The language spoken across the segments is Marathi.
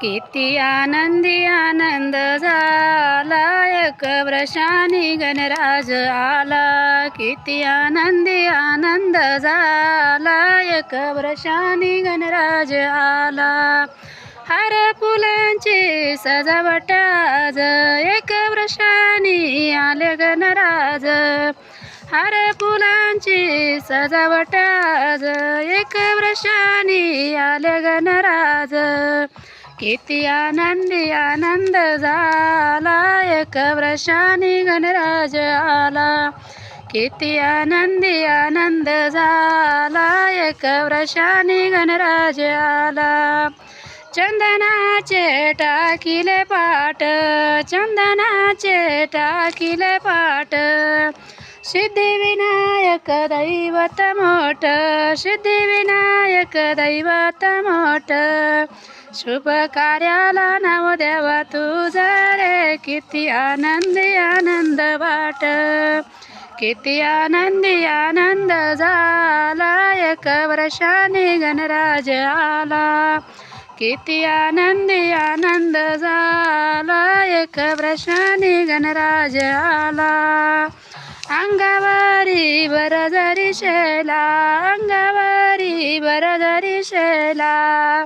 किती आनंदी आनंद झाला एक वर्षानी गणराज आला. किती आनंदी आनंद झाला एक वर्षानी गणराज आला. हर फुलांची सजावट आज एक वर्षानी आले गणराज. हर फुलांची सजावट आज एक वर्षानी आले गणराज. किती आनंदी आनंद झाला एक वर्षानी गणराज आला. किती आनंदी आनंद झाला एक वर्षानी गणराज आला. चंदनाचे टाकिले पाट चंदनाचे टाकिले पाट. सिद्धिविनायक दैवत मोठ सिद्धिविनायक दैवत मोठ. शुभ कार्याला नाव देवा तुझा रे. किती आनंदी आनंद वाट. किती आनंदी आनंद झाला. एक वर्षाने गणराज आला. किती आनंदी आनंद झाला. एक वर्षाने गणराज आला. अंगावारी बरदरी शेला. अंगावारी बरदरी शेला.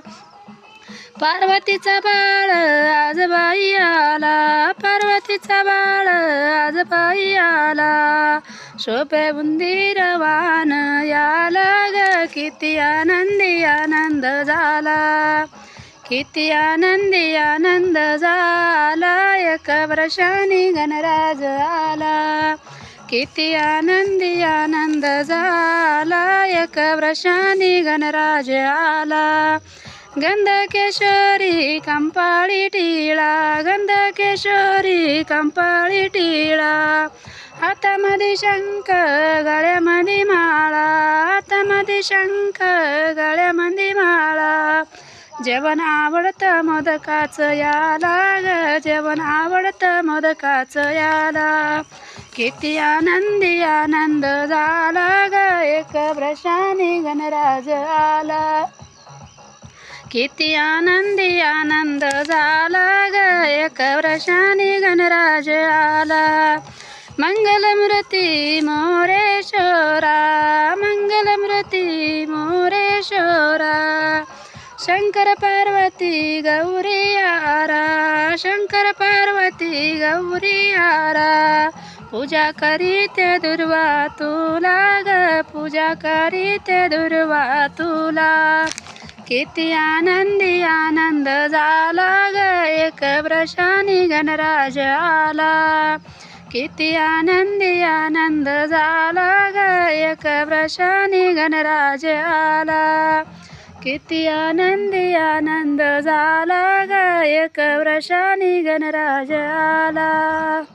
पार्वतीचा बाळ आज बाई आला. पार्वतीचा बाळ आज बाई आला. शोभे बुंदीरवान याला ग. किती आनंदी आनंद झाला. किती आनंदी आनंद झाला. एक वर्षाने गणराज आला. किती आनंदी आनंद झाला. एक वर्षाने गणराज आला. गंधकेश्वरी कंपाळी टिळा गंधकेश्वरी कंपाळी टिळा. हातामध्ये शंख गळ्यामध्ये माळा. हातामध्ये शंख गळ्यामध्ये माळा. जेवण आवडतं मोदकाचं याला ग जेवण आवडतं मोदकाचं याला. किती आनंदी आनंद झाला ग एक वर्षाने गणराज आला. किती आनंदी आनंद झाला ग. एक वर्षाने गणराज आला. मंगलमृती मोरेश्वरा मंगलमृती मोरेश्वरा. शंकर पार्वती गौरी आरा शंकर पार्वती गौरी आरा. पूजा करीते दुर्वा तुला ग. पूजा करीते दुर्वा तुला. किती आनंदी आनंद झाला ग. एक वर्षाने गणराज आला. किती आनंदी आनंद झाला ग. एक वर्षाने गणराज आला. किती आनंदी आनंद झाला ग. एक वर्षाने गणराज आला.